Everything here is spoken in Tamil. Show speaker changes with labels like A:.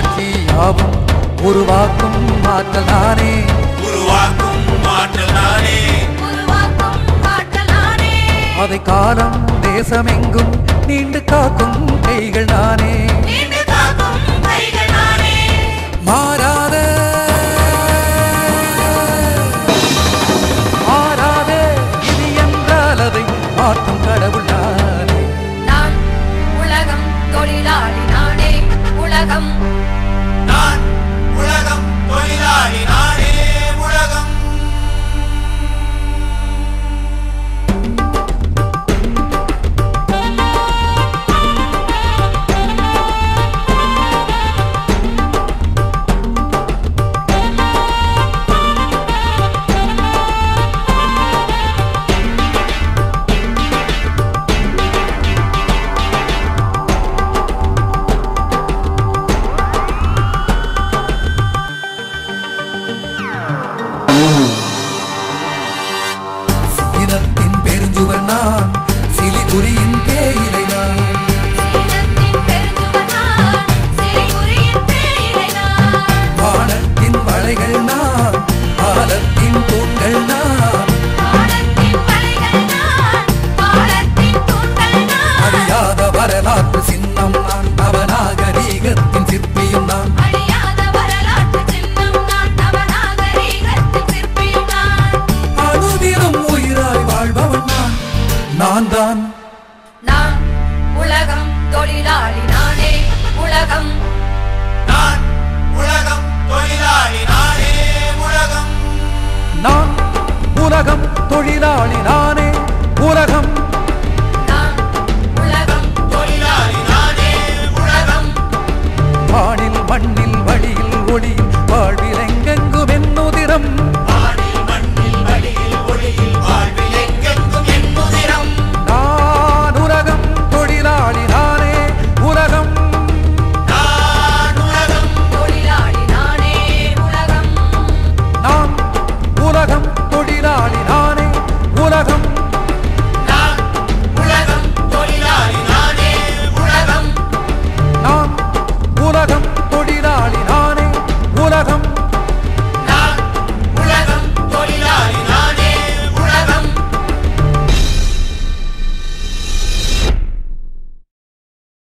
A: ஆட்சி யாவும் உருவாக்கும் ஆற்றல் நானே
B: உருவாக்கும் ஆற்றல் நானே
A: அதை காலம் தேசமெங்கும் நீண்டு காக்கும் கைகள் நானே.
B: Canan நான் தான்
C: நான் உலகம் தொழிலாளி நானே. உலகம்.
A: நான்
B: உலகம் தொழிலாளி நானே. உலகம்.
C: நான் உலகம் தொழிலாளி நானே. உலகம்.
A: வானில் மண்ணில் வழியில் ஒளியில் வாழ்வில்